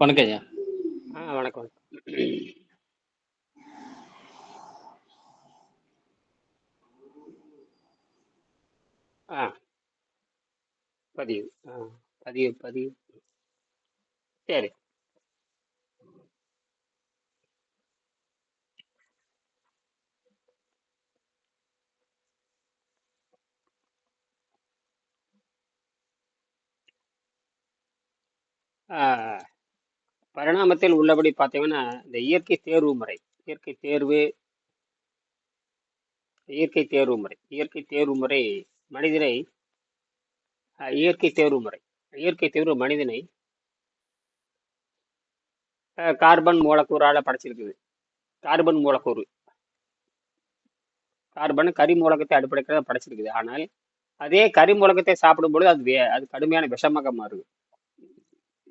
வணக்கம் ஐயா ஆ வணக்கம். ஆ பதிவு. ஆ பதிவு பதிவு. சரி. ஆ, பரிணாமத்தில் உள்ளபடி பார்த்தீங்கன்னா இந்த இயற்கை தேர்வு முறை இயற்கை தேர்வு இயற்கை தேர்வு முறை இயற்கை தேர்வு முறை மனிதனை இயற்கை தேர்வு முறை இயற்கை தேர்வு மனிதனை கார்பன் மூலக்கூறால் படைச்சிருக்குது. கார்பன் மூலக்கூறு. கார்பன் கரி மூலகத்தை படைச்சிருக்குது. ஆனால் அதே கரி மூலகத்தை சாப்பிடும்பொழுது அது வே அது கடுமையான விஷமாக மாறுது.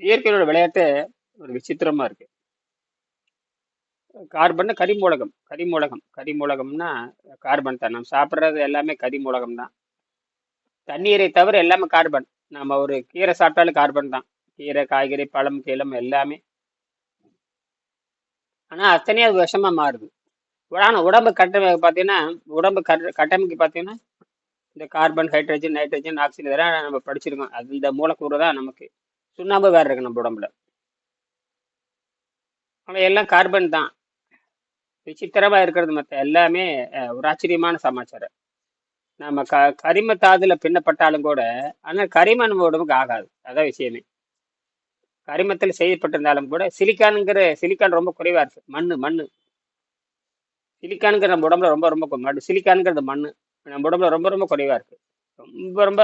இயற்கையோட விளையாட்டு ஒரு விசித்திரமா இருக்கு. கார்பன் கரிமூலகம். கரிமூலகம். கரிமூலகம்னா கார்பன் தான். நம்ம சாப்பிட்றது எல்லாமே கரிமூலகம் தான். தண்ணீரை தவிர எல்லாமே கார்பன். நம்ம ஒரு கீரை சாப்பிட்டாலும் கார்பன் தான். கீரை காய்கறி பழம் கீழம் எல்லாமே. ஆனால் அத்தனையும் அது விஷமா மாறுது. ஆனால் உடம்பு கட்டமைப்பு பார்த்தீங்கன்னா உடம்பு கட்ட கட்டமைக்கு பார்த்தீங்கன்னா இந்த கார்பன் ஹைட்ரஜன் நைட்ரஜன் ஆக்சிஜன் இதெல்லாம் நம்ம படிச்சிருக்கோம். அது இந்த மூலக்கூறு தான் நமக்கு சுண்ணாம்பு வேறு இருக்கு நம்ம உடம்புல. ஆனால் எல்லாம் கார்பன் தான். விசித்திரமாக இருக்கிறது மற்ற எல்லாமே ஒரு ஆச்சரியமான சமாச்சாரம். நம்ம க கரிம தாதுல பின்னப்பட்டாலும் கூட ஆனால் கரிம நம்ம உடம்புக்கு ஆகாது. அதான் விஷயமே. கரிமத்தில் செய்யப்பட்டிருந்தாலும் கூட சிலிக்கானுங்கிற சிலிக்கான் ரொம்ப குறைவாக இருக்குது மண் மண் சிலிக்கானுங்கிற நம்ம உடம்புல ரொம்ப ரொம்ப மண் சிலிக்கானுங்கிறது மண் நம்ம உடம்புல ரொம்ப ரொம்ப குறைவாக இருக்குது ரொம்ப ரொம்ப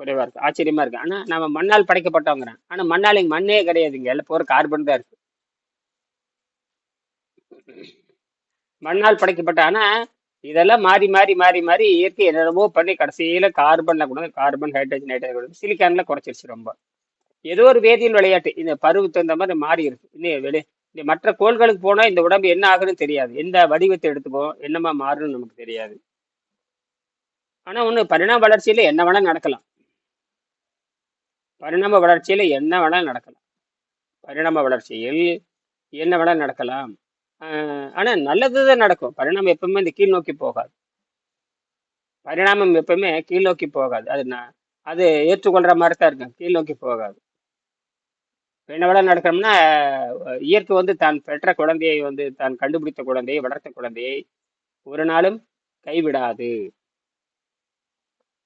குறைவாக இருக்குது ஆச்சரியமாக இருக்குது ஆனால் நம்ம மண்ணால் படைக்கப்பட்டவங்கிறேன் ஆனால் மண்ணால் இங்கே மண்ணே கிடையாதுங்க எல்லாம் போகிற கார்பன் தான் இருக்குது மண்ணால் படைக்கப்பட்ட. ஆனா இதெல்லாம் மாறி மாறி மாறி மாறி இயற்கை என்னென்னமோ பண்ணி கடைசியில கார்பன்ல கூட கார்பன் ஹைட்ரஜன் நைட்ரஜன் சிலிக்கான்ல குறைச்சிருச்சு ரொம்ப. ஏதோ ஒரு வேதியியல் விளையாட்டு. இந்த பருவத்துக்கு தகுந்த மாதிரி மாறி இருக்கு. இன்னும் வெளி இந்த மற்ற கோள்களுக்கு போனா இந்த உடம்பு என்ன ஆகுன்னு தெரியாது. எந்த வடிவத்தை எடுத்துப்போம் என்னமா மாறுன்னு நமக்கு தெரியாது. ஆனா ஒண்ணு பரிணாம வளர்ச்சியில என்ன வேணாலும் நடக்கலாம். பரிணாம வளர்ச்சியில என்ன வேணால் நடக்கலாம். பரிணாம வளர்ச்சியில் என்ன வேணால் நடக்கலாம். ஆனா நல்லதுதான் நடக்கும். பரிணாமம் எப்பவுமே இந்த கீழ் நோக்கி போகாது. பரிணாமம் எப்பவுமே கீழ் நோக்கி போகாது. அது நான் அது ஏற்றுக்கொள்ற மாதிரி தான் இருக்கும். கீழ் நோக்கி போகாது. என்ன விட நடக்கணும்னா இயற்கை வந்து தான் பெற்ற குழந்தையை வந்து தான் கண்டுபிடித்த குழந்தையை வளர்த்த குழந்தையை ஒரு நாளும் கைவிடாது.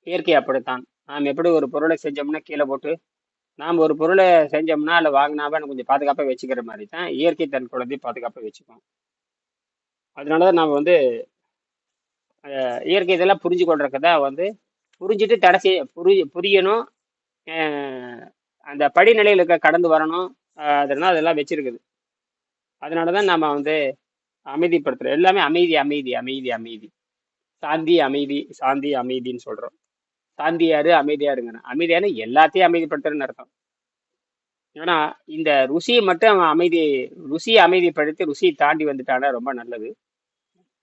இயற்கை அப்படித்தான். நாம் எப்படி ஒரு பொருளை செஞ்சோம்னா கீழே போட்டு நாம் ஒரு பொருளை செஞ்சோம்னா இல்லை வாங்கினாவே கொஞ்சம் பாதுகாப்பாக வச்சுக்கிற மாதிரி தான் இயற்கை தன் குழந்தையை பாதுகாப்பாக வச்சுக்கும் அதனால தான் நாம் வந்து இயற்கை இதெல்லாம் புரிஞ்சு கொள்றதுக்கு தான் வந்து புரிஞ்சுட்டு தடை செய்ய புரி புரியணும். அந்த படிநிலைகளுக்கு கடந்து வரணும். அதனால அதெல்லாம் வச்சிருக்குது. அதனால தான் நம்ம வந்து அமைதிப்படுத்துகிறோம் எல்லாமே அமைதி அமைதி அமைதி அமைதி. சாந்தி அமைதி சாந்தி அமைதின்னு சொல்கிறோம் தாந்தியாரு அமைதியா இருங்க அமைதியான எல்லாத்தையும் அமைதிப்படுத்துறேன்னு அர்த்தம். ஏன்னா இந்த ருசியை மட்டும் அவன் அமைதி ருசியை அமைதிப்படுத்தி ருசியை தாண்டி வந்துட்டானா ரொம்ப நல்லது.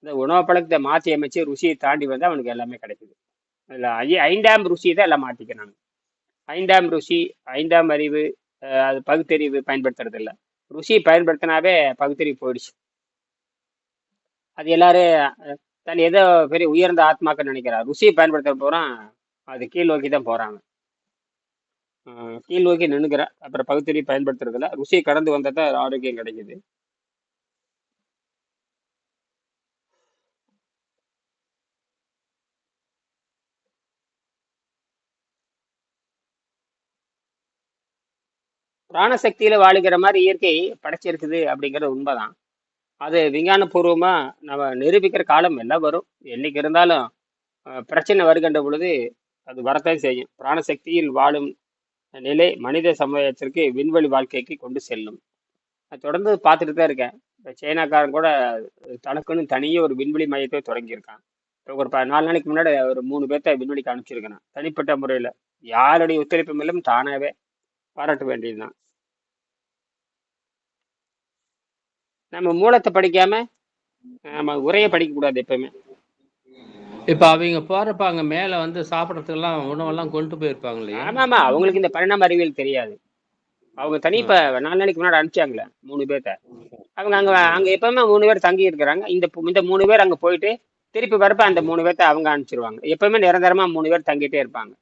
இந்த உணவு பழக்கத்தை மாற்றி அமைச்சு ருசியை தாண்டி வந்து அவனுக்கு எல்லாமே கிடைக்குது. அதில் ஐ ஐந்தாம் ருசி தான் எல்லாம் மாற்றிக்கிறாங்க ஐந்தாம் ருசி ஐந்தாம் அறிவு அது பகுத்தறிவு பயன்படுத்துறது இல்லை ருசி பயன்படுத்தினாவே பகுத்தறிவு போயிடுச்சு. அது எல்லாரும் தன் ஏதோ பெரிய உயர்ந்த ஆத்மாக்கன்னு நினைக்கிறா ருசியை பயன்படுத்த போகிறான் அது கீழ் நோக்கி தான் போறாங்க. கீழ் நோக்கி நின்னுக்கிறா அப்புறம் பகுத்தறி பயன்படுத்துறதுல ருசியை கடந்து வந்தால் தான் ஆரோக்கியம் கிடைக்குது. பிராணசக்தியில வாழுகிற மாதிரி இயற்கை படைச்சிருக்குது அப்படிங்கிறது உண்மைதான். அது விஞ்ஞானபூர்வமா நம்ம நிரூபிக்கிற காலம் எல்லாம் வரும். என்னைக்கு இருந்தாலும் அஹ், பிரச்சனை வருகின்ற பொழுது அது வரத்தான் செய்யும். பிராணசக்தியில் வாழும் நிலை மனித சமுதாயத்திற்கு விண்வெளி வாழ்க்கைக்கு கொண்டு செல்லும். நான் தொடர்ந்து பார்த்துட்டு தான் இருக்கேன். இப்போ சைனாக்காரன் கூட தனக்குன்னு தனியே ஒரு விண்வெளி மையத்தை தொடங்கியிருக்கான். இப்போ ஒரு ப- நாலு நாளைக்கு முன்னாடி ஒரு மூணு பேர்த்த விண்வெளிக்கு அனுப்பிச்சிருக்கேன். தனிப்பட்ட முறையில். யாருடைய ஒத்துழைப்பும் இல்லாமல் தானாகவே பாராட்ட வேண்டியதுதான். நம்ம மூலத்தை படிக்காம நம்ம உரையை படிக்கக்கூடாது எப்பவுமே இப்ப அவங்க போறப்ப அங்க மேல வந்து சாப்பிடறதுக்கெல்லாம் உணவெல்லாம் கொண்டு போயிருப்பாங்க இல்லையா ஆமாமா அவங்களுக்கு இந்த பரிணாம அறிவியல் தெரியாது. அவங்க தனி இப்போ நாலு நாளைக்கு முன்னாடி அனுப்பிச்சாங்களே மூணு பேர்த்த. அவங்க அங்கே அங்கே எப்பவுமே மூணு பேர் தங்கி இருக்கிறாங்க. இந்த இந்த மூணு பேர் அங்கே போயிட்டு திருப்பி வரப்ப அந்த மூணு பேர்த்த அவங்க அனுப்பிச்சிருவாங்க. எப்பவுமே நிரந்தரமாக மூணு பேர் தங்கிட்டே இருப்பாங்க.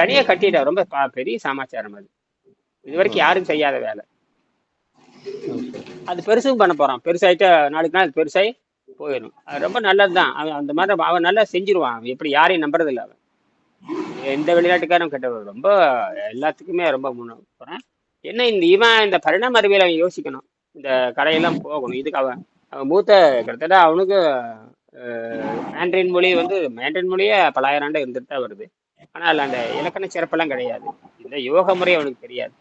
தனியாக கட்டிட்டா ரொம்ப பெரிய சமாச்சாரம் அது. இது வரைக்கும் யாரும் செய்யாத வேலை. அது பெருசும் பண்ண போறான். பெருசாயிட்டு நாளுக்கு நாள் பெருசாகி போயிடும். அது ரொம்ப நல்லது தான் அவன் அந்த மாதிரி அவன் நல்லா செஞ்சிருவான். அவன் எப்படி யாரையும் நம்புறது இல்லை அவன். எந்த வெளிநாட்டுக்காரும் கெட்ட ரொம்ப எல்லாத்துக்குமே ரொம்ப முன்ன போறான். என்ன இந்த இவன் இந்த பரிணாம அறிவியல் அவன் யோசிக்கணும். இந்த கடையெல்லாம் போகணும். இதுக்கு அவன் அவன் மூத்த கிட்டத்தட்ட அவனுக்கு மேண்ட்ரின் மொழி வந்து மேண்ட்ரின் மொழியே பலாயிரம் ஆண்டு இருந்துட்டு தான் வருது. ஆனால் அந்த இலக்கண சிறப்பெல்லாம் கிடையாது. இந்த யோக முறை அவனுக்கு தெரியாது.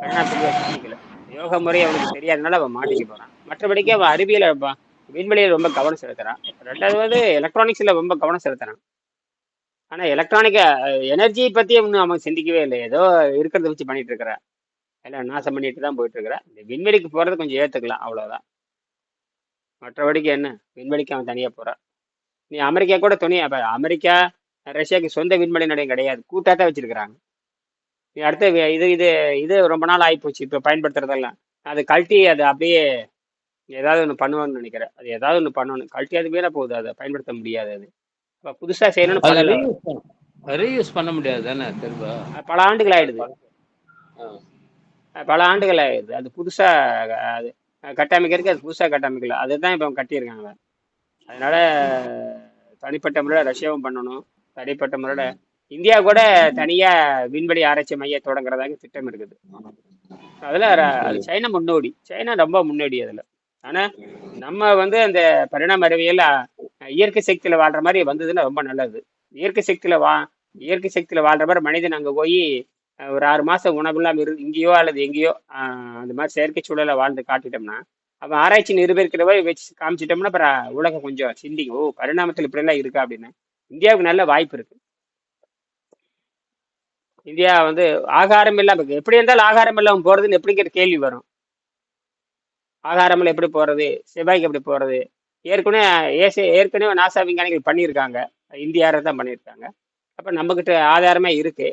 பரிணாமத்துக்கு யோக முறை அவனுக்கு தெரியாதனால அவன் மாட்டிக்க போறான். மற்றபடிக்கு அவன் அறிவியல் விண்வெளியில் ரொம்ப கவனம் செலுத்துறான். ரெண்டாவது வந்து எலக்ட்ரானிக்ஸில் ரொம்ப கவனம் செலுத்துறான். ஆனால் எலக்ட்ரானிக்க எனர்ஜியை பற்றி இன்னும் அவன் சிந்திக்கவே இல்லை. ஏதோ இருக்கிறத வச்சு பண்ணிட்டு இருக்கிறான் எல்லாம் நாசம் பண்ணிட்டு தான் போயிட்டு இருக்கிறான் இந்த விண்வெளிக்கு போகிறது கொஞ்சம் ஏற்றுக்கலாம் அவ்வளோதான் மற்றபடிக்கு என்ன? விண்வெளிக்கு அவன் தனியாக போகிறான் நீ அமெரிக்கா கூட துணி அப்போ அமெரிக்கா ரஷ்யாவுக்கு சொந்த விண்வெளி நிலையம் கிடையாது. கூட்டாக தான் வச்சுருக்கிறாங்க. நீ அடுத்த இது இது இது ரொம்ப நாள் ஆகிப்போச்சு இப்போ பயன்படுத்துறதெல்லாம். அது கழட்டி அது அப்படியே ஏதாவது ஒன்று பண்ணுவான்னு நினைக்கிறேன். அது ஏதாவது ஒன்று பண்ணணும். கழட்டி அது மேலே போகுது. அதை பயன்படுத்த முடியாது அது. இப்போ புதுசாக செய்யணும்னு ரீயூஸ் பண்ண முடியாது தானே திரும்ப பல ஆண்டுகள் ஆயிடுது. பல ஆண்டுகள் ஆயிடுது. அது புதுசாக அது கட்டமைக்கிறதுக்கு அது புதுசாக கட்டமைக்கல. அதுதான் இப்போ கட்டியிருக்காங்க. அதனால தனிப்பட்ட முறையில் ரஷ்யாவும் பண்ணணும். தனிப்பட்ட முறையில் இந்தியா கூட தனியா விண்வெளி ஆராய்ச்சி மையம் தொடங்குறதாக திட்டம் இருக்குது. அதுல சைனா முன்னோடி. சைனா ரொம்ப முன்னோடி அதுல. ஆனா நம்ம வந்து அந்த பரிணாம அறிவியல் இயற்கை சக்தியில வாழ்ற மாதிரி வந்ததுன்னா ரொம்ப நல்லது. இயற்கை சக்தியில வா இயற்கை சக்தியில வாழ்ற மாதிரி மனிதன் அங்க போய் ஒரு ஆறு மாசம் உணவு இல்லாம இரு இங்கேயோ அல்லது எங்கேயோ அந்த மாதிரி செயற்கை சூழல வாழ்ந்து காட்டிட்டோம்னா அவன் ஆராய்ச்சி நிரூபிக்கிற வச்சு காமிச்சிட்டோம்னா அப்புறம் உலகம் கொஞ்சம் சிந்திங்க ஓ பரிணாமத்தில் இப்படி எல்லாம் இருக்கா அப்படின்னு. இந்தியாவுக்கு நல்ல வாய்ப்பு இருக்கு. இந்தியா வந்து ஆகாரம் இல்லாம எப்படி இருந்தாலும் ஆகாரம் இல்லாம போறதுன்னு எப்படிங்கிற கேள்வி வரும். ஆகாரமில் எப்படி போறது? செவ்வாய்க்கு எப்படி போறது? ஏற்கனவே ஏசி ஏற்கனவே நாசா விஞ்ஞானிகள் பண்ணியிருக்காங்க. இந்தியாவில் தான் பண்ணியிருக்காங்க. அப்போ நம்மக்கிட்ட ஆதாரமே இருக்கு.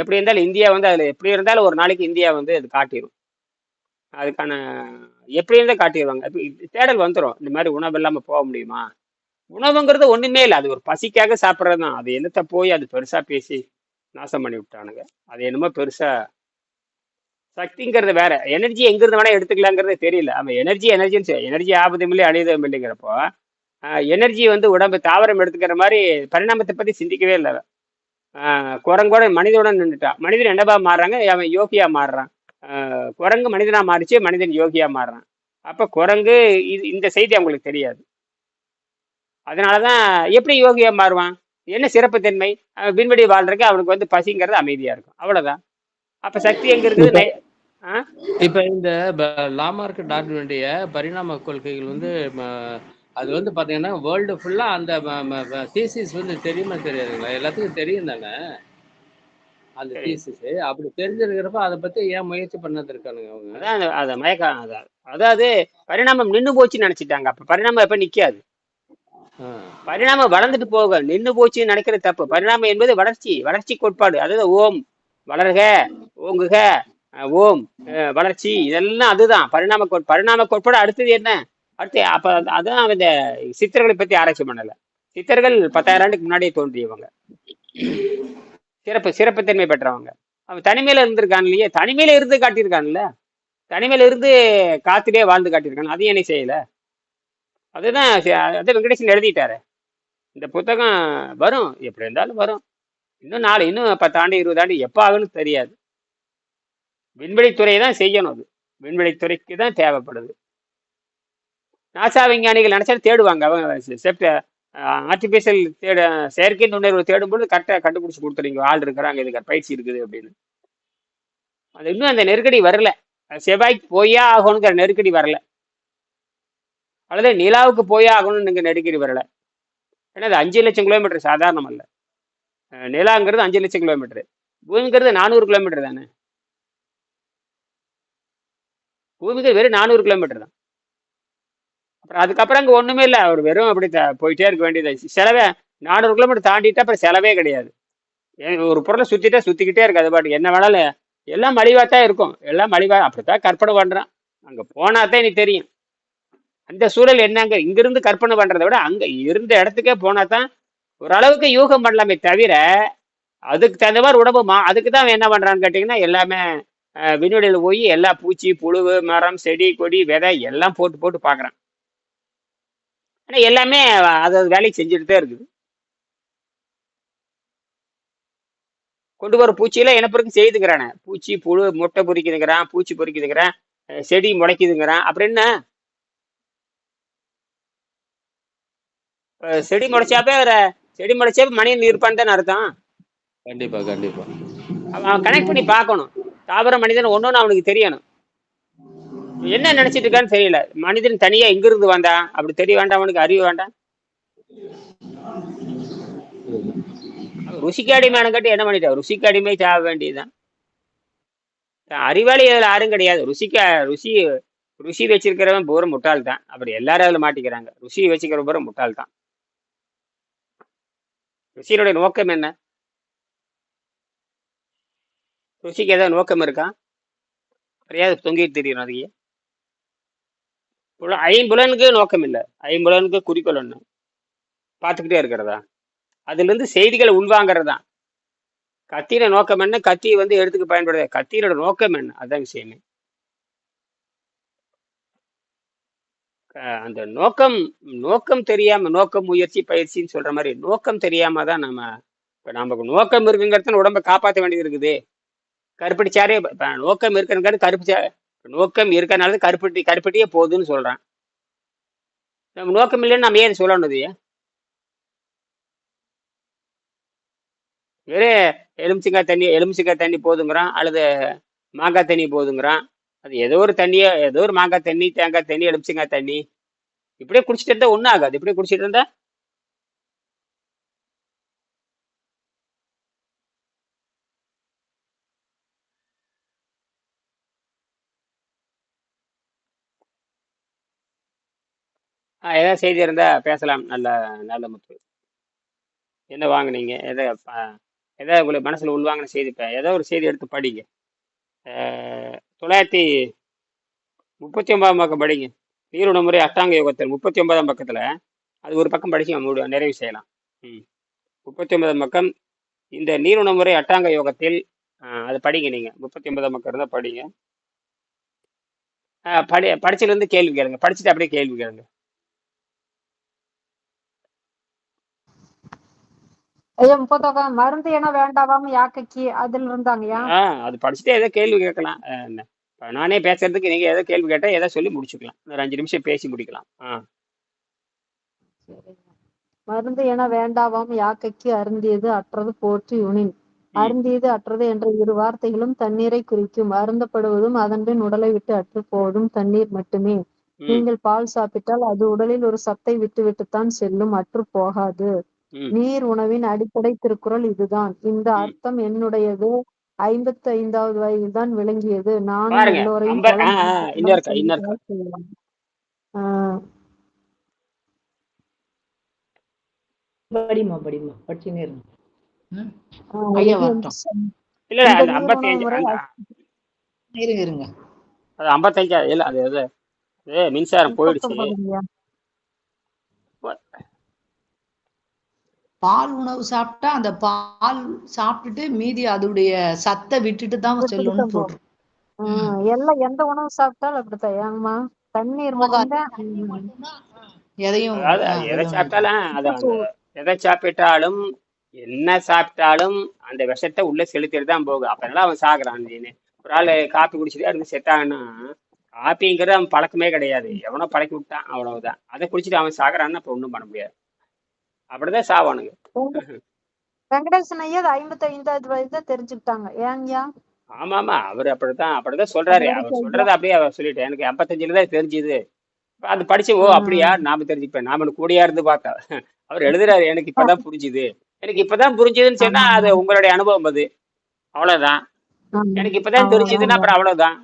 எப்படி இருந்தாலும் இந்தியா வந்து அதில் எப்படி இருந்தாலும் ஒரு நாளைக்கு இந்தியா வந்து அது காட்டிடும் அதுக்கான எப்படி இருந்தால் காட்டிடுவாங்க இப்போ தேடல் வந்துடும் இந்த மாதிரி உணவு இல்லாமல் போக முடியுமா? உணவுங்கிறது ஒன்றுமே இல்லை. அது ஒரு பசிக்காக சாப்பிட்றது தான் அது என்னத்தை போய் அது பெருசாக பேசி நாசம் பண்ணி விட்டானுங்க. அது என்னமோ பெருசாக சக்திங்கிறது வேற. எனர்ஜி எங்கிருந்து வேணா எடுத்துக்கலாங்கிறது தெரியல. அவன் எனர்ஜி எனர்ஜின்னு எனர்ஜி ஆபத்தும் இல்லை அழியதும் இல்லைங்கிறப்போ எனர்ஜி வந்து உடம்பு தாவரம் எடுத்துக்கிற மாதிரி பரிணாமத்தை பத்தி சிந்திக்கவே இல்லை குரங்கோட மனிதனுடன் நின்றுட்டான் மனிதன் என்னவா மாறுறாங்க? அவன் யோகியா மாறுறான். குரங்கு மனிதனா மாறிச்சு மனிதன் யோகியா மாறுறான். அப்ப குரங்கு இது இந்த செய்தி அவங்களுக்கு தெரியாது. அதனாலதான் எப்படி யோகியா மாறுவான்? என்ன சிறப்புத்தன்மை? அவன் விண்வெளி வாழ்றதுக்கு அவனுக்கு வந்து பசிங்கிறது அமைதியா இருக்கும். அவ்வளவுதான். அப்ப சக்தி எங்க இருக்குது? இப்ப இந்த லாமார்க் டார்வினுடைய பரிணாம கொள்கைகள் வந்து அது வந்து பாத்தீங்கன்னா வேர்ல்டு ஃபுல்லா அந்த தீசிஸ் வந்து தெரியுமா தெரியாதுங்களா? எல்லாத்துக்கும் தெரியும் தானே? அந்த. தீசிஸ் அப்படி தெரிஞ்சிருக்கிறப்ப அதை பத்தி ஏன் முயற்சி பண்ணது இருக்கானுங்க அவங்க? அதான் அத மயக்கம் அதான் அதாவது பரிணாமம் நின்னு போச்சுன்னு நினைச்சிட்டாங்க. அப்ப பரிணாமம் எப்ப நிக்காது. பரிணாமம் வளர்ந்துட்டு போக நின்னு போச்சுன்னு நினைக்கிறது தப்பு. பரிணாமம் என்பது வளர்ச்சி வளர்ச்சி கோட்பாடு. அதாவது ஓம் வளர்க ஓங்குக ஓம் வளர்ச்சி. இதெல்லாம் அதுதான். பரிணாம கோட் பரிணாம கோட்பாடு அடுத்தது என்ன? அடுத்து அப்ப அதுதான் இந்த சித்தர்களை பத்தி ஆராய்ச்சி பண்ணல. சித்தர்கள் பத்தாயிரம் ஆண்டுக்கு முன்னாடியே தோன்றியவங்க. சிறப்பு சிறப்புத்தன்மை பெற்றவங்க. அவன் தனிமையில இருந்திருக்கான் இல்லையே? தனிமையில இருந்து காட்டியிருக்கான்ல? தனிமையில இருந்து காத்திலே வாழ்ந்து காட்டியிருக்கான். அதையும் என்ன செய்யல? அதுதான் சி- அதான் வெங்கடேசன் எழுதிட்டாரு. இந்த புத்தகம் வரும். எப்படி இருந்தாலும் வரும். இன்னும் நாலு இன்னும் பத்தாண்டு இருபது ஆண்டு எப்போ ஆகுன்னு தெரியாது. விண்வெளித்துறையை தான் செய்யணும் அது. விண்வெளித்துறைக்கு தான் தேவைப்படுது. நாசா விஞ்ஞானிகள் நினச்சா தேடுவாங்க. அவங்க செப்ட ஆர்டிஃபிஷியல் தேட செயற்கை நுண்ணறிவு தேடும்போது கரெக்டாக கண்டுபிடிச்சி கொடுத்துறீங்க ஆள் இருக்கிறாங்க இதுக்கு பயிற்சி இருக்குது அப்படின்னு. அது இன்னும் அந்த நெருக்கடி வரல. செவ்வாய்க்கு போயே ஆகணுங்கிற நெருக்கடி வரல. அல்லது நிலாவுக்கு போயே ஆகணும்னுங்க நெருக்கடி வரல. ஏன்னா அது அஞ்சு லட்சம் கிலோமீட்டர் சாதாரணம் அல்ல. நிலாங்கிறது அஞ்சு லட்சம் கிலோமீட்டர். பூமிங்கிறது நானூறு கிலோமீட்டர் தானே? பூமிக்கு வெறும் நானூறு கிலோமீட்டர் தான். அப்புறம் அதுக்கப்புறம் அங்கே ஒன்றுமே இல்லை. அவர் வெறும் அப்படி த- போயிட்டே இருக்க வேண்டியது. செலவே நானூறு கிலோமீட்டர் தாண்டிட்டா அப்புறம் செலவே கிடையாது. ஒரு பொருளை சுற்றிட்டே சுற்றிக்கிட்டே இருக்கு. அது பாட்டு என்ன வேணாலும் எல்லாம் மலிவாக தான் இருக்கும். எல்லாம் மலிவாக அப்படித்தான் கற்பனை பண்ணுறான் அங்கே போனா தான் எனக்கு தெரியும். அந்த சூழல் என்னங்க இங்கிருந்து கற்பனை பண்ணுறத விட அங்கே இருந்த இடத்துக்கே போனால் தான் ஓரளவுக்கு யூகம் பண்ணலாமே தவிர அதுக்கு தகுந்த மாதிரி உடம்பு மா அதுக்கு தான் அவன் என்ன பண்ணுறான்னு கேட்டிங்கன்னா எல்லாமே விண்வெளியில போய் எல்லா பூச்சி புழு மரம் செடி கொடி விதை எல்லாம் போட்டு போட்டு பார்க்கறான் ஆனா எல்லாமே அது வேலையை செஞ்சுட்டு தான் இருக்குது. கொண்டு வர பூச்சியெல்லாம் இனப்பெருக்கம் செய்துங்கிறானே பூச்சி புழு முட்டை பொறிக்குதுங்கிறான் பூச்சி பொறிக்குதுங்கிறான் செடி முளைக்குதுங்கிறான். அப்புறம் என்ன? செடி முளைச்சாப்பே ஒரு- செடி முளைச்சாப்ப மனிதன் இருப்பான்னு தானே அர்த்தம்? கண்டிப்பா கண்டிப்பா. அவன் கனெக்ட் பண்ணி பார்க்கணும். தாவர மனிதன் ஒன்னொன்னு அவனுக்கு தெரியணும். என்ன நினைச்சிட்டு இருக்கான்னு தெரியல. மனிதன் தனியா எங்கிருந்து வந்தான் அப்படி தெரிய வேண்டாம் அவனுக்கு அறிவு வேண்டாம். ருசிக்கு அடிமையான கட்டி என்ன பண்ணிட்டா? ருசிக்கு அடிமை சாக வேண்டியதுதான். அறிவாளி அதுல யாரும் கிடையாது. ருசிக்க ருசி ருசி வச்சிருக்கிறவன் பூரா முட்டாள் தான் அப்படி எல்லாரும் அதில் மாட்டிக்கிறாங்க. ருசி வச்சுக்கிற பூரா முட்டாள் தான் ருசியினுடைய நோக்கம் என்ன? ருசிக்கு ஏதாவது நோக்கம் இருக்கா? அப்படியாவது தொங்கிட்டு தெரியணும் அதுக்கு. புல- ஐம்புலனுக்கு நோக்கம் இல்லை. ஐம்புலனுக்கு குறிக்கோள் ஒன்று பார்த்துக்கிட்டே இருக்கிறதா? அதுல இருந்து செய்திகளை உள்வாங்கிறது? தான் கத்தியோட நோக்கம் என்ன? கத்தி வந்து எடுத்துக்க பயன்படுது. கத்தியோட நோக்கம் என்ன? அதான் விஷயமே. அந்த நோக்கம் நோக்கம் தெரியாம நோக்கம் முயற்சி பயிற்சின்னு சொல்ற மாதிரி நோக்கம் தெரியாம தான் நம்ம இப்ப நமக்கு நோக்கம் இருக்குங்கிறது உடம்ப காப்பாற்ற வேண்டியது இருக்குது. கருப்பட்டிச்சாரே இப்ப நோக்கம் இருக்குங்கிறது கருப்பு நோக்கம் இருக்கனால கருப்பட்டி கருப்பட்டியே போகுதுன்னு சொல்றான். நம்ம நோக்கம் இல்லைன்னு நம்ம ஏன் சொல்லணும் இது வேற எலுமிச்சங்காய் தண்ணி எலுமிச்சங்காய் தண்ணி போதுங்கிறான் அல்லது மாங்காய் தண்ணி போதுங்கிறான். அது ஏதோ ஒரு தண்ணியோ ஏதோ ஒரு மாங்காய் தண்ணி தேங்காய் தண்ணி எலுமிச்சங்காய் தண்ணி. இப்படியே குடிச்சிட்டு இருந்தா ஒன்றும் ஆகாது. இப்படியே குடிச்சிட்டு இருந்தா ஏதாவது செய்தி இருந்தால் பேசலாம். நல்ல நல்ல முத்து. என்ன வாங்கினீங்க? எதை எதாவது உங்களுக்கு மனசில் உள்வாங்கின செய்தி? இப்போ ஏதோ ஒரு செய்தி எடுத்து படிங்க. தொள்ளாயிரத்தி முப்பத்தி ஒன்பதாம் பக்கம் படிங்க. நீருண முறை அஷ்டாங்க யோகத்தில் முப்பத்தி ஒன்பதாம் பக்கத்தில் அது ஒரு பக்கம் படிச்சு மூடு நிறைவு செய்யலாம். ம். முப்பத்தி ஒன்பதாம் பக்கம் இந்த நீருண முறை அட்டாங்க யோகத்தில் அது படிங்க நீங்கள் முப்பத்தி ஒன்பதாம் பக்கம் இருந்தால் படிங்க. படி படிச்சதுலேருந்து கேள்வி கேளுங்க. படிச்சுட்டு அப்படியே கேள்வி கேளுங்க. ஐயா முப்பத்தொக்கா மருந்து என வேண்டாவாம யாக்கைக்கு? அதுல இருந்தாங்கய்யா அது படிச்சுட்டு ஏதோ கேள்வி கேட்கலாம். நானே பேசுறதுக்கு நீங்க ஏதோ கேள்வி கேட்டா ஏதோ சொல்லி முடிச்சுக்கலாம். ஒரு அஞ்சு நிமிஷம் பேசி முடிக்கலாம். மருந்து என வேண்டாவாம் யாக்கைக்கு? அருந்தியது அற்றது போற்றி ம். அருந்தியது அற்றது என்ற இரு வார்த்தைகளும் தண்ணீரை குறிக்கும். அருந்தப்படுவதும் அதன்பின் உடலை விட்டு அற்று போவதும் தண்ணீர் மட்டுமே. நீங்கள் பால் சாப்பிட்டால் அது உடலில் ஒரு சத்தை விட்டு விட்டுத்தான் செல்லும் அற்று போகாது. நீர் உணவின் அடிப்படை திருக்குறள் இதுதான். இந்த அர்த்தம் என்னுடையது. ஐம்பத்தி ஐந்தாவது வயதில் தான் விளங்கியது. நானும் பாருங்க எல்லோரையும் படிமா படிமா இருங்க. அது ஐம்பத்தஞ்சா இல்ல அது மின்சாரம் போயிடுச்சு. பால் உணவு சாப்பிட்டா அந்த பால் சாப்பிட்டுட்டு மீதி அதோடைய சத்தை விட்டுட்டு தான் செல்லும்னு தான் போகும் போட்டிருக்கு ம் ஆஹ் எல்லாம் எந்த உணவு சாப்பிட்டாலும் அப்படித்தான். ஏங்கம்மா? தண்ணீர் எதையும் எதை சாப்பிட்டாலும் எதை சாப்பிட்டாலும் என்ன சாப்பிட்டாலும் அந்த விஷத்தை உள்ள செலுத்திட்டு தான் போகும். அப்பனால அவன் சாகுறான் நீனு ஒரு ஆள் காப்பி குடிச்சிட்டு அடுத்து செத்தாங்கன்னா காப்பிங்கிறது அவன் பழக்கமே கிடையாது. எவனோ பழக்கி விட்டான் அவ்வளவுதான். அதை குடிச்சிட்டு அவன் சாகுறான்னு அப்ப ஒன்றும் பண்ண முடியாது. அப்படிதான் சாவானுங்க. வெங்க- வெங்கடேசன் ஐயா ஐம்பத்தி ஐந்தாவது வயதுல தெரிஞ்சுக்கிட்டாங்க. ஏங்கய்யா ஆமா ஆமா அவர் அப்படித்தான் அப்படிதான் சொல்றாரு. அவர் சொல்றதை அப்படியே அவர் சொல்லிட்டேன் எனக்கு ஐம்பத்தஞ்சுல தான் தெரிஞ்சுது. அது படிச்சு ஓ அப்படியா? நாம தெரிஞ்சுப்பேன். நாம கூடியா இருந்து பார்த்தா. அவர் எழுதுறாரு எனக்கு இப்பதான் புரிஞ்சுது. எனக்கு இப்பதான் புரிஞ்சுதுன்னு சொன்னா அது உங்களுடைய அனுபவம் அது. அவ்வளவுதான். எனக்கு இப்பதான் தெரிஞ்சுதுன்னா அப்புறம் அவ்வளவுதான்.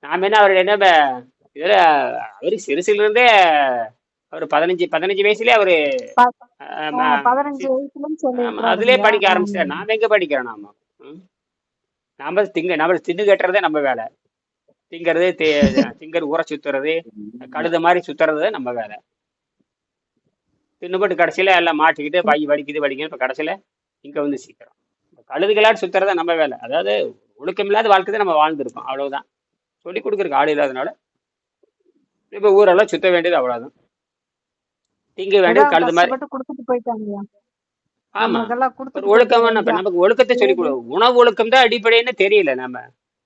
நாம என்ன அவர் என்ன இதுல அவரு சிறுசுல இருந்தே அவர் பதினஞ்சு பதினஞ்சு வயசுலயே அவரு அதுலயே படிக்க ஆரம்பிச்சார் நாம எங்க படிக்கிறோம் நாம? நாம திங்க நம்ம தின்னு கட்டுறதே நம்ம வேலை. திங்கிறது தே திங்கிறது ஊற சுத்துறது கழுத மாதிரி சுத்துறது நம்ம வேலை. தின்னுபட்டு கடைசியில எல்லாம் மாட்டிக்கிட்டு பை வடிக்குது வடிக்குது இப்போ கடைசியில இங்க வந்து சீக்கிரம். கழுதுகளாட்டு சுத்துறதா நம்ம வேலை. அதாவது ஒழுக்கமில்லாத வாழ்க்கை தான் நம்ம வாழ்ந்துருக்கோம். அவ்வளவுதான். சொல்லி கொடுக்குறக்கு ஆள் இல்லாதனால இப்போ ஊரெல்லாம் சுத்த வேண்டியது அவ்வளவுதான். திங்க வேண்டியது கழுது மாதிரி. கொடுத்துட்டு போயிட்டாங்கய்யா. ஆமா. போயிட்டாங்க நமக்கு ஒழுக்கத்தை சொல்லி கொடு. உணவு ஒழுக்கம் தான் அடிப்படைன்னு தெரியல நம்ம.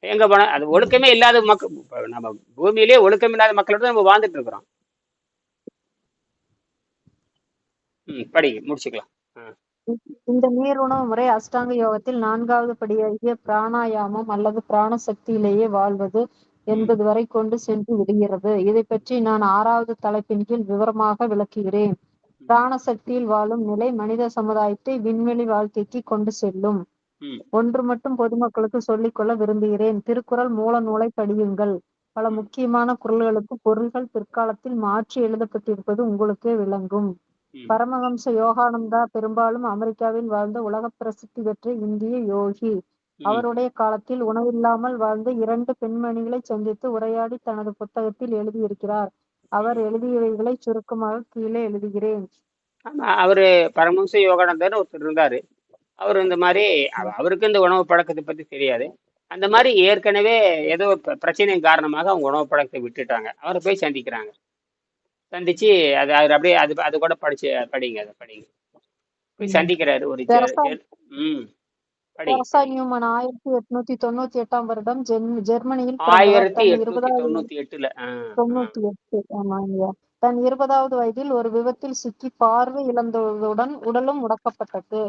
எங்க போனா அது ஒழுக்கமே இல்லாத மக்கள் நம்ம பூமியிலேயே ஒழுக்கம் இல்லாத மக்களோட நம்ம வாழ்ந்துட்டு இருக்கிறோம். ம் படி முடிச்சுக்கலாம். இந்த நீர் உணவு முறை அஷ்டாங்க யோகத்தில் நான்காவது படியாகிய பிராணாயாமம் அல்லது பிராண சக்தியிலேயே வாழ்வது என்பது வரை கொண்டு சென்று விடுகிறது. இதை பற்றி நான் ஆறாவது தலைப்பின் கீழ் விவரமாக விளக்குகிறேன். பிராண சக்தியில் வாழும் நிலை மனித சமுதாயத்தை விண்வெளி வாழ்க்கைக்கு கொண்டு செல்லும். ஒன்று மட்டும் பொதுமக்களுக்கு சொல்லிக்கொள்ள விரும்புகிறேன். திருக்குறள் மூல நூலை படியுங்கள். பல முக்கியமான குறள்களுக்கு பொருள்கள் பிற்காலத்தில் மாற்றி எழுதப்பட்டிருப்பது உங்களுக்கே விளங்கும். பரமஹம்ச யோகானந்தா பெரும்பாலும் அமெரிக்காவில் வாழ்ந்த உலக பிரசித்தி பெற்ற இந்திய யோகி. அவருடைய காலத்தில் உணவில்லாமல் வாழ்ந்த இரண்டு பெண்மணிகளை சந்தித்து உரையாடி தனது புத்தகத்தில் எழுதியிருக்கிறார். அவர் எழுதியவைகளை சுருக்கமாக கீழே எழுதுகிறேன். ஆமா அவரு பரமஹம்ச யோகானந்தர் ஒருத்தர் இருந்தாரு. அவர் இந்த மாதிரி அவ- அவருக்கு இந்த உணவு பழக்கத்தை பத்தி தெரியாது. அந்த மாதிரி ஏற்கனவே ஏதோ ப- பிரச்சனையின் காரணமாக அவங்க உணவு பழக்கத்தை விட்டுட்டாங்க. அவரை போய் சந்திக்கிறாங்க. சந்திச்சு அது அவர் அப்படியே அது அது கூட படிச்சு படிங்க அதை படிங்க. போய். சந்திக்கிறாரு ஒரு ம். தெரசா படிங்க நியூமன் ஆயிரத்தி எட்நூத்தி தொண்ணூத்தி எட்டாம் வருடம் ஜெர்ம ஜெர்மனியில் ஆயிரத்தி தொண்ணூத்தி எட்டுல. ஆ ஆ. தொண்ணூத்தி எட்டு. ஆமாங்க. தன் இருபதாவது வயதில் ஒரு விபத்தில் சிக்கி பார்வை இழந்ததுடன் உடலும் முடக்கப்பட்டது.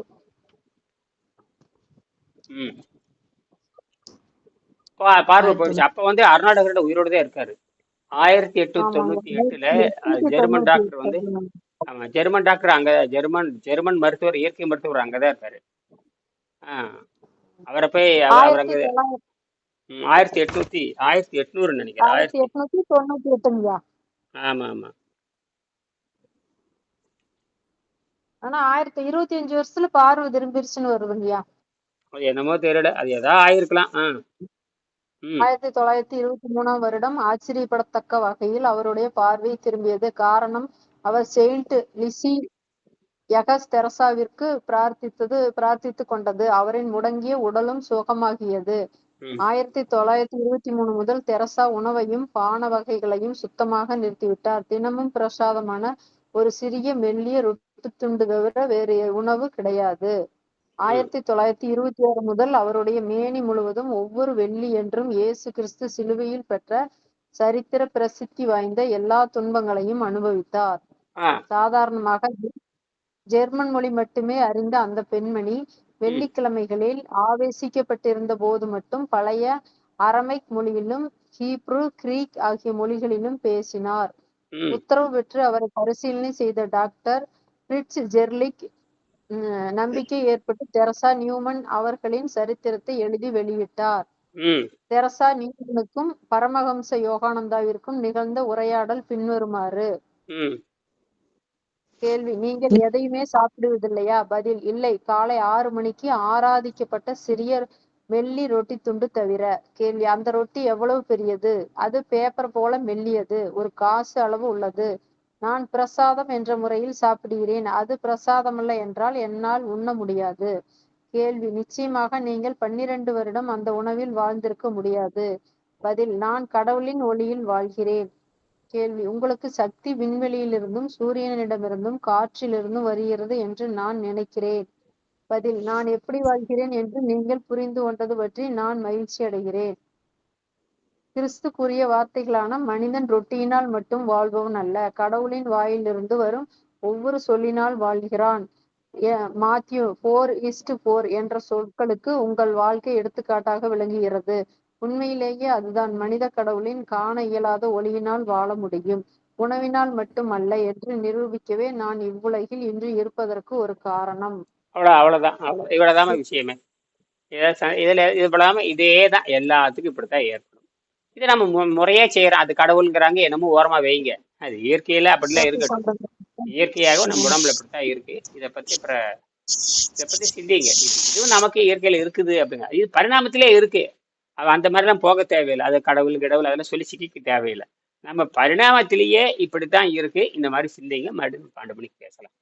பார்வை போயிடுச்சு. அப்ப வந்து அருணாடகரோட உயிரோட தான் இருக்காரு. ஆயிரத்தி எட்நூத்தி தொண்ணூத்தி எட்டுல ஜெர்மன் டாக்டர் வந்து ஆமா ஜெர்மன் டாக்டர் அங்க ஜெர்மன் ஜெர்மன் மருத்துவர் இயற்கை மருத்துவர் அங்கதான் இருக்காரு அவரை போய் ஆயிரத்தி எட்நூத்தி ஆயிரத்தி எட்நூறுன்னு நினைக்கிறேன். ஆயிரத்தி ஆயிரத்தி எட்நூத்தி தொண்ணூத்தி எட்டுங்கய்யா. ஆமா ஆமா. ஆனா ஆயிரத்தி இருபத்தி அஞ்சு வருஷத்துல பார்வை திரும்பிருச்சுன்னு வருதுங்கய்யா. அது என்னமோ தெரியல. அது ஏதா ஆயிருக்கலாம். ஆயிரத்தி தொள்ளாயிரத்தி இருபத்தி மூணாம் வருடம் ஆச்சரியப்படத்தக்க வகையில் அவருடைய பார்வை திரும்பியது. காரணம் அவர் செயின்ட் லிசி யகஸ் தெரசாவிற்கு பிரார்த்தித்தது பிரார்த்தித்து கொண்டது. அவரின் முடங்கிய உடலும் சுகமாகியது. ஆயிரத்தி தொள்ளாயிரத்தி இருபத்தி மூணு முதல் தெரசா உணவையும் பான வகைகளையும் சுத்தமாக நிறுத்திவிட்டார். தினமும் பிரசாதமான ஒரு சிறிய மெல்லிய ரொட்டு துண்டு தவிர வேறு உணவு கிடையாது. ஆயிரத்தி தொள்ளாயிரத்தி இருபத்தி ஆறு முதல் அவருடைய மேனி முழுவதும் ஒவ்வொரு வெள்ளி என்றும் இயேசு கிறிஸ்து சிலுவையில் பெற்ற சரித்திர பிரசித்தி வாய்ந்த எல்லா துன்பங்களையும் அனுபவித்தார். சாதாரணமாக ஜெர்மன் மொழி மட்டுமே அறிந்த அந்த பெண்மணி வெள்ளிக்கிழமைகளில் ஆவேசிக்கப்பட்டிருந்த போது மட்டும் பழைய அரமைக் மொழியிலும் ஹீப்ரு கிரீக் ஆகிய மொழிகளிலும் பேசினார். உத்தரவு பெற்று அவரை பரிசீலனை செய்த டாக்டர் பிரிட்ஸ் ஜெர்லிக் நம்பிக்கை ஏற்பட்டு தெரசா நியூமன் அவர்களின் சரித்திரத்தை எழுதி வெளியிட்டார். தெரசா நியூமனுக்கும் பரமஹம்ச யோகானந்தாவிற்கும் நிகழ்ந்த உரையாடல் பின்வருமாறு. கேள்வி. நீங்கள் எதையுமே சாப்பிடுவதில்லையா? பதில் இல்லை. காலை ஆறு மணிக்கு ஆராதிக்கப்பட்ட சிறிய மெல்லி ரொட்டி துண்டு தவிர. கேள்வி அந்த ரொட்டி எவ்வளவு பெரியது? அது பேப்பர் போல மெல்லியது. ஒரு காசு அளவு உள்ளது. நான் பிரசாதம் என்ற முறையில் சாப்பிடுகிறேன். அது பிரசாதமல்ல என்றால் என்னால் உண்ண முடியாது. கேள்வி நிச்சயமாக நீங்கள் பன்னிரண்டு வருடம் அந்த உணவில் வாழ்ந்திருக்க முடியாது. பதில் நான் கடவுளின் ஒளியில் வாழ்கிறேன். கேள்வி. உங்களுக்கு சக்தி விண்வெளியிலிருந்தும் சூரியனிடமிருந்தும் காற்றிலிருந்தும் வருகிறது என்று நான் நினைக்கிறேன். பதில் நான் எப்படி வாழ்கிறேன் என்று நீங்கள் புரிந்து கொண்டது பற்றி நான் மகிழ்ச்சி அடைகிறேன். கிறிஸ்து கூறிய வார்த்தைகளான மனிதன் ரொட்டியினால் மட்டும் வாழ்பவன் அல்ல. கடவுளின் வாயிலிருந்து வரும் ஒவ்வொரு சொல்லினால் வாழ்கிறான். எ- மாத்யூ போர் இஸ்ட் போர் என்ற சொற்களுக்கு உங்கள் வாழ்க்கை எடுத்துக்காட்டாக விளங்குகிறது. உண்மையிலேயே அதுதான். மனித கடவுளின் காண இயலாத ஒளியினால் வாழ முடியும். உணவினால் மட்டுமல்ல என்று நிரூபிக்கவே நான் இவ்வுலகில் இன்று இருப்பதற்கு ஒரு காரணம். அவ்வளோ அவ்வளோதான். அவ்வளோ இவ்வளோதாம விஷயமே. இதுல இது தான் எல்லாத்துக்கும் இப்படித்தான் ஏற்படும். இது நம்ம முறையே செய்யறோம் அது கடவுளுங்கிறாங்க என்னமோ ஓரமா வைங்க. அது இயற்கையில அப்படிலாம் இருக்கட்டும். இயற்கையாகவும் நம்ம உடம்புல இப்படித்தான் இருக்கு. இதை பத்தி அப்புறம் இதை பத்தி சிந்திங்க. இது இதுவும் நமக்கு இயற்கையில இருக்குது அப்படிங்க. இது பரிணாமத்திலே இருக்கு. அவ அந்த மாதிரிலாம் போக தேவையில்லை. அது கடவுள் கடவுள் அதெல்லாம் சொல்லி சிக்கிக்க தேவையில்லை. நம்ம பரிணாமத்திலேயே இப்படித்தான் இருக்கு. இந்த மாதிரி சிந்தைங்க மறுபடியும் பன்னெண்டு பேசலாம்.